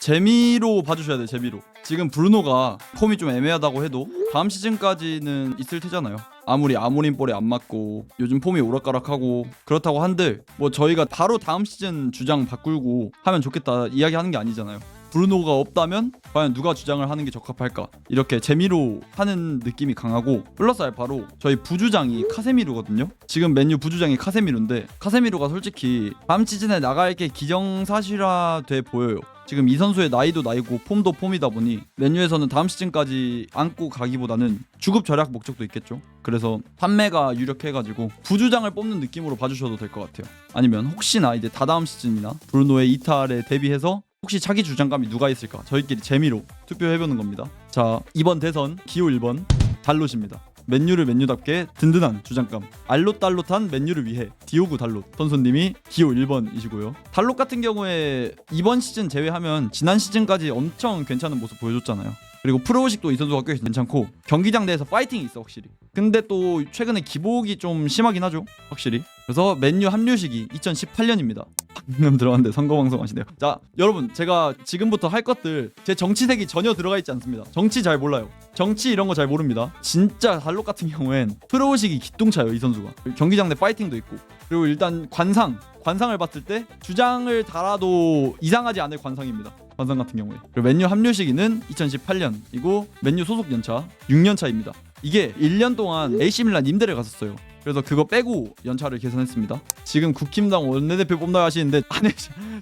재미로 봐주셔야 돼요 재미로. 지금 브루노가 폼이 좀 애매하다고 해도 다음 시즌까지는 있을 테잖아요. 아무리 아모린 볼에 안 맞고 요즘 폼이 오락가락하고 그렇다고 한들 뭐 저희가 바로 다음 시즌 주장 바꾸고 하면 좋겠다 이야기하는 게 아니잖아요 브루노가 없다면 과연 누가 주장을 하는 게 적합할까 이렇게 재미로 하는 느낌이 강하고 플러스 알파로 저희 부주장이 카세미루거든요 지금 맨유 부주장이 카세미루인데 카세미루가 솔직히 다음 시즌에 나갈 게 기정사실화 돼 보여요 지금 이 선수의 나이도 나이고 폼도 폼이다 보니 맨유에서는 다음 시즌까지 안고 가기보다는 주급 절약 목적도 있겠죠. 그래서 판매가 유력해가지고 부주장을 뽑는 느낌으로 봐주셔도 될 것 같아요. 아니면 혹시나 이제 다다음 시즌이나 브루노의 이탈에 대비해서 혹시 차기 주장감이 누가 있을까? 저희끼리 재미로 투표해보는 겁니다. 자 이번 대선 기호 1번 달롯입니다. 맨유를 맨유답게 든든한 주장감. 알롯달롯한 맨유를 위해 디오구 달롯. 선수님이 기호 1번이시고요. 달롯 같은 경우에 이번 시즌 제외하면 지난 시즌까지 엄청 괜찮은 모습 보여줬잖아요 그리고 프로식도 이 선수가 꽤 괜찮고 경기장 내에서 파이팅이 있어 확실히. 근데 또 최근에 기복이 좀 심하긴 하죠 확실히. 그래서 맨유 합류 시기 2018년입니다. 방금 들어갔는데 선거 방송 하시네요. 자 여러분 제가 지금부터 할 것들 제 정치색이 전혀 들어가 있지 않습니다. 정치 잘 몰라요. 정치 이런 거 잘 모릅니다. 진짜 달록 같은 경우엔 프로식이 기똥차요 이 선수가. 경기장 내 파이팅도 있고. 그리고 일단 관상. 관상을 봤을 때 주장을 달아도 이상하지 않을 관상입니다 관상 같은 경우에 그리고 맨유 합류 시기는 2018년이고 맨유 소속 연차 6년 차입니다 이게 1년 동안 AC 밀란 임대를 갔었어요 그래서 그거 빼고 연차를 계산했습니다. 지금 국힘당 원내대표 뽑나 하시는데 아니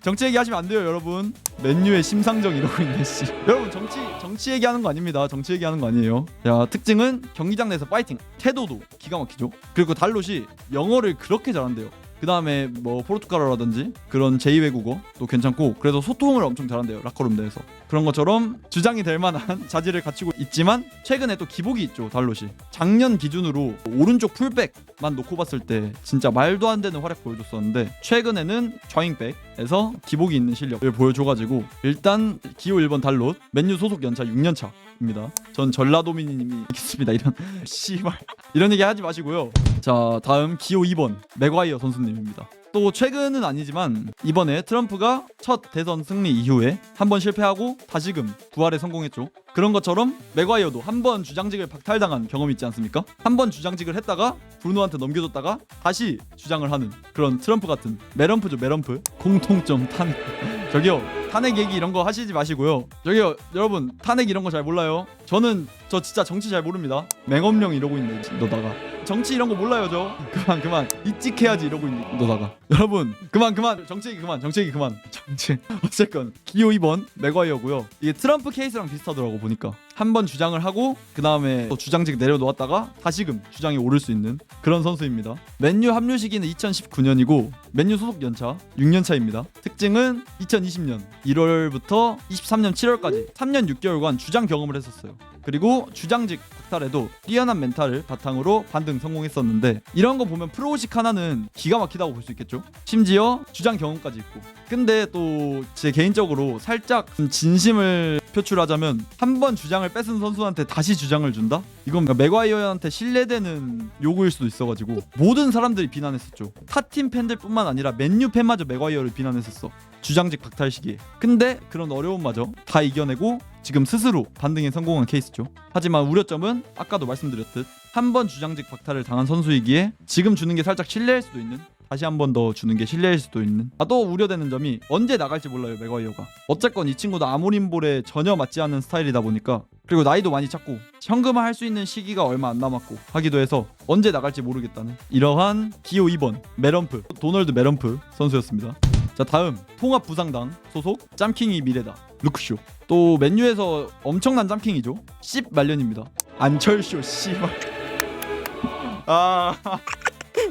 정치 얘기하시면 안 돼요, 여러분. 맨유의 심상정 이러고 있네 씨. 여러분 정치 정치 얘기하는 거 아닙니다. 정치 얘기하는 거 아니에요. 자 특징은 경기장 내에서 파이팅, 태도도 기가 막히죠. 그리고 달롯이 영어를 그렇게 잘한대요. 그 다음에 뭐 포르투갈어라든지 그런 제2외국어 도 괜찮고 그래서 소통을 엄청 잘한대요 라커룸 내에서 그런 것처럼 주장이 될 만한 자질을 갖추고 있지만 최근에 또 기복이 있죠 달롯이 작년 기준으로 오른쪽 풀백만 놓고 봤을 때 진짜 말도 안 되는 활약 보여줬었는데 최근에는 좌윙백에서 기복이 있는 실력을 보여줘가지고 일단 기호 1번 달롯 맨유 소속 연차 6년차 입니다. 전 전라도민님이 있겠습니다. 이런 씨발 이런 얘기 하지 마시고요. 자 다음 기호 2번 맥과이어 선수님입니다. 또 최근은 아니지만 이번에 트럼프가 첫 대선 승리 이후에 한 번 실패하고 다시금 부활에 성공했죠. 그런 것처럼 맥과이어도 한 번 주장직을 박탈당한 경험이 있지 않습니까? 한 번 주장직을 했다가 브루노한테 넘겨줬다가 다시 주장을 하는 그런 트럼프 같은 메럼프죠 메럼프 공통점 탄 저기요 탄핵 얘기 이런 거 하시지 마시고요. 저기요 여러분 탄핵 이런 거 잘 몰라요? 저는 저 진짜 정치 잘 모릅니다. 맹엄령 이러고 있네 너다가. 정치 이런 거 몰라요 저. 그만 그만. 이찍해야지 이러고 있는 너다가. 여러분 그만 그만. 정치 얘기 그만 정치 얘기 그만. 정치. 어쨌건 기호 2번 맥과이어고요. 이게 트럼프 케이스랑 비슷하더라고 보니까 한 번 주장을 하고 그 다음에 주장직 내려놓았다가 다시금 주장이 오를 수 있는 그런 선수입니다. 맨유 합류 시기는 2019년이고 맨유 소속 연차 6년 차입니다. 특징은 2020년 1월부터 23년 7월까지 3년 6개월간 주장 경험을 했었어요. 그리고 주장직 박탈에도 뛰어난 멘탈을 바탕으로 반등 성공했었는데 이런 거 보면 프로식 하나는 기가 막히다고 볼 수 있겠죠? 심지어 주장 경험까지 있고 근데 또 제 개인적으로 살짝 진심을 표출하자면 한 번 주장을 뺏은 선수한테 다시 주장을 준다? 이건 맥과이어한테 신뢰되는 요구일 수도 있어가지고 모든 사람들이 비난했었죠. 타팀 팬들뿐만 아니라 맨유 팬마저 맥과이어를 비난했었어. 주장직 박탈 시기에. 근데 그런 어려움마저 다 이겨내고 지금 스스로 반등에 성공한 케이스죠. 하지만 우려점은 아까도 말씀드렸듯 한 번 주장직 박탈을 당한 선수이기에 지금 주는 게 살짝 실례일 수도 있는 다시 한 번 더 주는 게 실례일 수도 있는. 아, 또 우려되는 점이 언제 나갈지 몰라요 맥과이어가. 어쨌건 이 친구도 아모린볼에 전혀 맞지 않는 스타일이다 보니까 그리고 나이도 많이 찼고 현금화 할 수 있는 시기가 얼마 안 남았고 하기도 해서 언제 나갈지 모르겠다는 이러한 기호 2번 메럼프 도널드 메럼프 선수였습니다. 자 다음 통합 부상당 소속 짬킹이 미래다 루크쇼. 또 맨유에서 엄청난 짬킹이죠. 10 말년입니다. 안철쇼 씨발. 아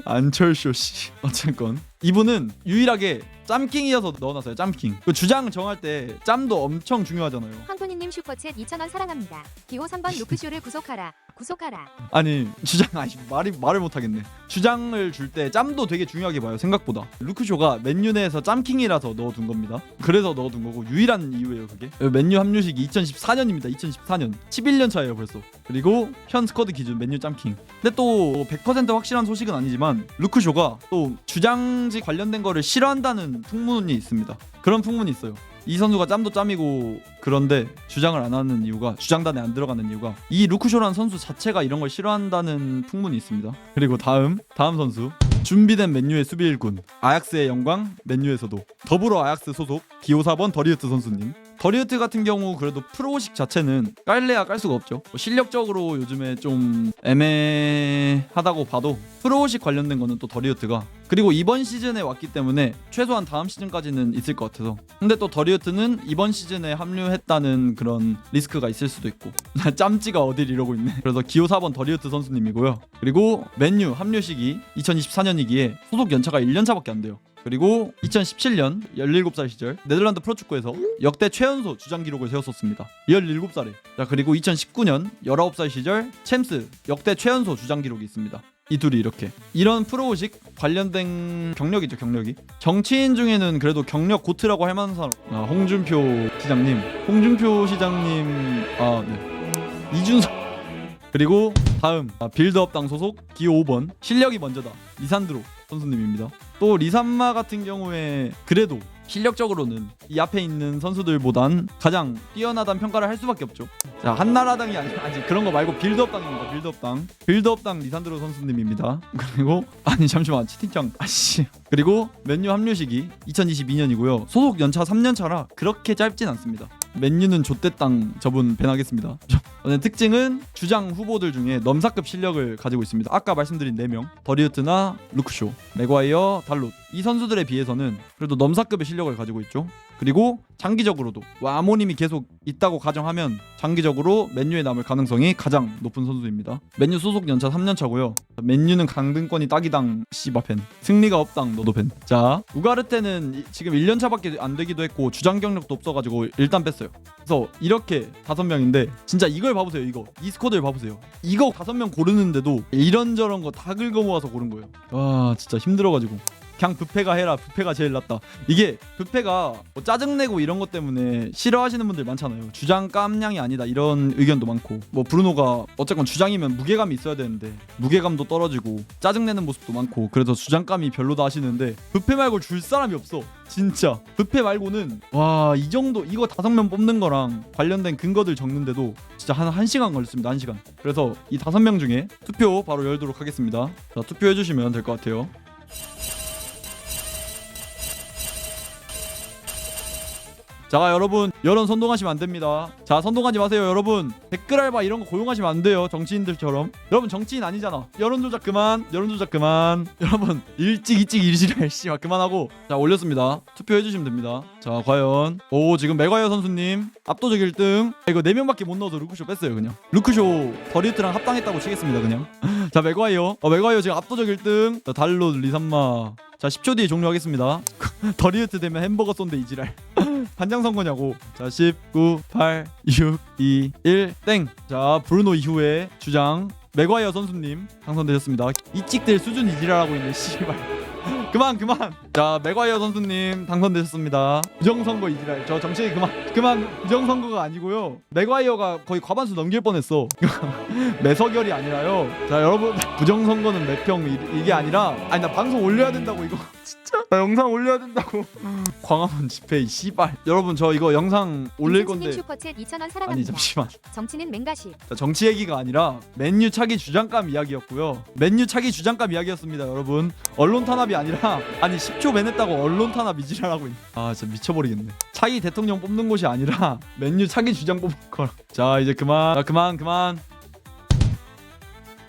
안철쇼 씨 어쨌건 이분은 유일하게 짬킹이어서 넣어놨어요 짬킹 그 주장 정할 때 짬도 엄청 중요하잖아요 황토니님 슈퍼챗 2,000원 사랑합니다. 기호 3번 루크쇼를 구속하라. 구속하라. 아니 주장 아니 말이 말을 못 하겠네. 주장을 줄 때 짬도 되게 중요하게 봐요. 생각보다. 루크쇼가 맨유 내에서 짬킹이라서 넣어둔 겁니다. 그래서 넣어둔 거고 유일한 이유예요 그게. 맨유 합류식이 2014년입니다. 2014년. 11년 차예요 벌써. 그리고 현 스쿼드 기준 맨유 짬킹. 근데 또 100% 확실한 소식은 아니지만 루크쇼가 또 주장직 관련된 거를 싫어한다는 풍문이 있습니다. 그런 풍문이 있어요. 이 선수가 짬도 짬이고 그런데 주장을 안 하는 이유가 주장단에 안 들어가는 이유가 이 루크쇼라는 선수 자체가 이런 걸 싫어한다는 풍문이 있습니다. 그리고 다음 다음 선수. 준비된 맨유의 수비 일군 아약스의 영광 맨유에서도 더불어 아약스 소속 기호 4번 더리우트 선수님. 더리우트 같은 경우 그래도 프로식 자체는 깔래야 깔 수가 없죠. 뭐 실력적으로 요즘에 좀 애매하다고 봐도 프로식 관련된 거는 또 더리우트가 그리고 이번 시즌에 왔기 때문에 최소한 다음 시즌까지는 있을 것 같아서. 근데 또 더리우트는 이번 시즌에 합류했다는 그런 리스크가 있을 수도 있고. 짬찌가 어딜 이러고 있네. 그래서 기호 4번 더리우트 선수님이고요. 그리고 맨유 합류 시기 2024년이기에 소속 연차가 1년차밖에 안 돼요 그리고 2017년 17살 시절 네덜란드 프로축구에서 역대 최연소 주장 기록을 세웠었습니다. 17살에. 자, 그리고 2019년 19살 시절 챔스 역대 최연소 주장 기록이 있습니다. 이 둘이 이렇게. 이런 프로식 관련된 경력이죠 경력이. 정치인 중에는 그래도 경력 고트라고 할 만한 사람. 아, 홍준표 시장님. 홍준표 시장님. 아네. 이준석. 그리고 다음. 아, 빌드업당 소속 기호 5번 실력이 먼저다. 리산드로 선수님입니다. 또 리산마 같은 경우에 그래도 실력적으로는 이 앞에 있는 선수들보단 가장 뛰어나다는 평가를 할 수밖에 없죠. 자 한나라당이 아니 아직 그런 거 말고 빌드업당입니다. 빌드업당 빌드업당 리산드로 선수님입니다. 그리고 아니 잠시만 채팅창 아씨 그리고 맨유 합류 시기 2022년이고요. 소속 연차 3년 차라 그렇게 짧진 않습니다. 맨유는 좆대땅 저분 밴하겠습니다. 오늘 특징은 주장 후보들 중에 넘사급 실력을 가지고 있습니다. 아까 말씀드린 4명 더리우트나 루크쇼, 맥과이어, 달롯 이 선수들에 비해서는 그래도 넘사급의 실력을 가지고 있죠. 그리고 장기적으로도 와모님이 계속 있다고 가정하면 장기적으로 맨유에 남을 가능성이 가장 높은 선수입니다. 맨유 소속 연차 3년 차고요. 맨유는 강등권이 딱이당 씨바펜 승리가 없당 너도펜. 자 우가르테는 이- 지금 1년 차밖에 안 되기도 했고 주장 경력도 없어가지고 일단 뺐어요. 그래서 이렇게 다섯 명인데 진짜 이걸 봐보세요 이거 이 스쿼드를 봐보세요 이거 다섯 명 고르는데도 이런저런 거 다 긁어 모아서 고른 거예요 와 진짜 힘들어가지고 그냥 부패가 해라. 부패가 제일 낫다. 이게 부패가 뭐 짜증내고 이런 것 때문에 싫어하시는 분들 많잖아요. 주장 깜냥이 아니다. 이런 의견도 많고. 뭐 브루노가 어쨌건 주장이면 무게감이 있어야 되는데 무게감도 떨어지고 짜증내는 모습도 많고 그래서 주장감이 별로다 하시는데 부패 말고 줄 사람이 없어. 진짜. 부패 말고는 와 이 정도 이거 다섯 명 뽑는 거랑 관련된 근거들 적는데도 진짜 한 1시간 걸렸습니다. 1시간. 그래서 이 다섯 명 중에 투표 바로 열도록 하겠습니다. 자 투표해 주시면 될 것 같아요 자 여러분 여론 선동하시면 안 됩니다. 자 선동하지 마세요 여러분. 댓글 알바 이런 거 고용하시면 안 돼요 정치인들처럼. 여러분 정치인 아니잖아. 여론 조작 그만 여론 조작 그만. 여러분 일찍 일찍 일지랄 씨막 그만하고. 자 올렸습니다. 투표해 주시면 됩니다. 자 과연. 오 지금 맥과이어 선수님 압도적 1등. 이거 4명밖에 못 넣어서 루크쇼 뺐어요 그냥. 루크쇼 더리우트랑 합당했다고 치겠습니다 그냥. 자 맥과이어. 어 맥과이어 지금 압도적 1등. 자 달로 리산마. 자 10초 뒤에 종료하겠습니다. 더리우트 되면 햄버거 쏜데 이지랄 반장 선거냐고. 자 10, 9, 8, 6, 2, 1 땡. 자 브루노 이후에 주장. 맥과이어 선수님 당선되셨습니다. 이찍들 수준 이지랄하고 있는 씨발. 그만 그만. 자 맥과이어 선수님 당선되셨습니다. 부정 선거 이지랄 저 정치 그만 그만 부정 선거가 아니고요. 맥과이어가 거의 과반수 넘길 뻔했어. 매서결이 아니라요. 자 여러분. 부정 선거는 몇평 이게 아니라. 아니 나 방송 올려야 된다고 이거 진짜 나 영상 올려야 된다고 광화문 집회 이 씨발 여러분 저 이거 영상 올릴 건데 슈퍼챗 2,000원 아니 사랑합니다. 잠시만 정치는 맹가시. 자, 정치 얘기가 아니라 맨유 차기 주장감 이야기였고요. 맨유 차기 주장감 이야기였습니다, 여러분. 언론 탄압이 아니라 아니 10초 밴했다고 언론 탄압 이지랄하고 있네. 아 진짜 미쳐버리겠네. 차기 대통령 뽑는 곳이 아니라 맨유 차기 주장 뽑는 거라. 자 이제 그만. 자, 그만 그만.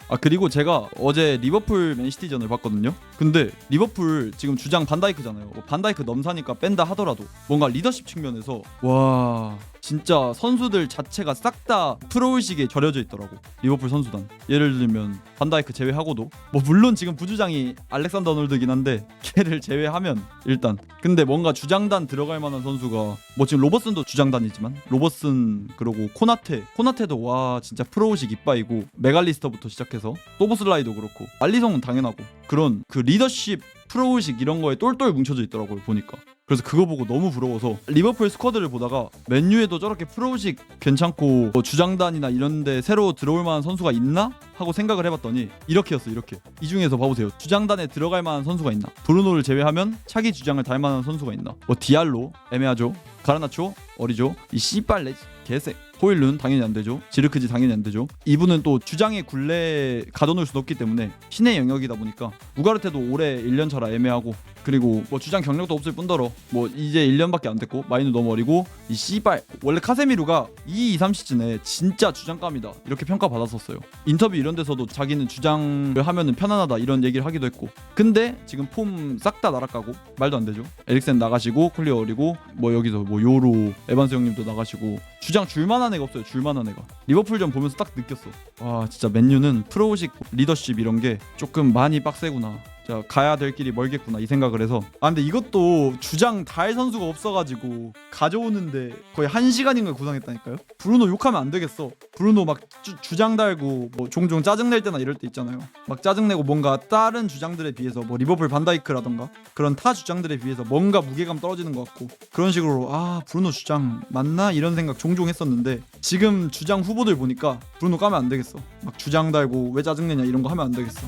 아 그리고 제가 어제 리버풀 맨시티전을 봤거든요. 근데 리버풀 지금 주장 반다이크잖아요. 뭐 반다이크 넘사니까 뺀다 하더라도 뭔가 리더십 측면에서 와 진짜 선수들 자체가 싹 다 프로의식에 절여져 있더라고. 리버풀 선수단. 예를 들면 반다이크 제외하고도 뭐 물론 지금 부주장이 알렉산더 아놀드긴 한데 걔를 제외하면 일단 근데 뭔가 주장단 들어갈 만한 선수가 뭐 지금 로버슨도 주장단이지만 로버슨 그리고 코나테 코나테도 와 진짜 프로의식 이빠이고 메갈리스터부터 시작해서 소보슬라이도 그렇고 알리성은 당연하고 그런 그 리더십 프로의식 이런 거에 똘똘 뭉쳐져 있더라고요 보니까. 그래서 그거 보고 너무 부러워서 리버풀 스쿼드를 보다가 맨유에도 저렇게 프로식 괜찮고 뭐 주장단이나 이런데 새로 들어올 만한 선수가 있나? 하고 생각을 해봤더니 이렇게였어 이렇게. 이 중에서 봐보세요. 주장단에 들어갈 만한 선수가 있나? 브루노를 제외하면 차기 주장을 달 만한 선수가 있나? 뭐 디알로 애매하죠 가르나초 어리죠 이 씨발레 개색 호일룬 당연히 안 되죠. 지르크지 당연히 안 되죠. 이분은 또 주장의 굴레에 가둬놓을 수 없기 때문에 신의 영역이다 보니까 우가르테도 올해 1년 차라 애매하고 그리고 뭐 주장 경력도 없을 뿐더러 뭐 이제 1년밖에 안 됐고 마이는 너무 어리고 이 씨발 원래 카세미루가 2, 2, 3 시즌에 진짜 주장감이다 이렇게 평가받았었어요. 인터뷰 이런 데서도 자기는 주장을 하면은 편안하다 이런 얘기를 하기도 했고 근데 지금 폼 싹 다 날아가고 말도 안 되죠. 에릭센 나가시고 콜리 어리고 뭐 여기서 뭐 요로 에반스 형님도 나가시고 주장 줄만한 애가 없어요. 줄만한 애가. 리버풀전 보면서 딱 느꼈어. 와 진짜 맨유는 프로식 리더십 이런 게 조금 많이 빡세구나 자 가야 될 길이 멀겠구나 이 생각을 해서. 아 근데 이것도 주장 달 선수가 없어가지고 가져오는데 거의 한 시간인가 구상했다니까요? 브루노 욕하면 안 되겠어. 브루노 막 주, 장 달고 뭐 종종 짜증낼 때나 이럴 때 있잖아요. 막 짜증내고 뭔가 다른 주장들에 비해서 뭐 리버풀 반다이크라던가 그런 타 주장들에 비해서 뭔가 무게감 떨어지는 것 같고 그런 식으로 아 브루노 주장 맞나? 이런 생각 종종 했었는데 지금 주장 후보들 보니까 브루노 까면 안 되겠어. 막 주장 달고 왜 짜증내냐 이런 거 하면 안 되겠어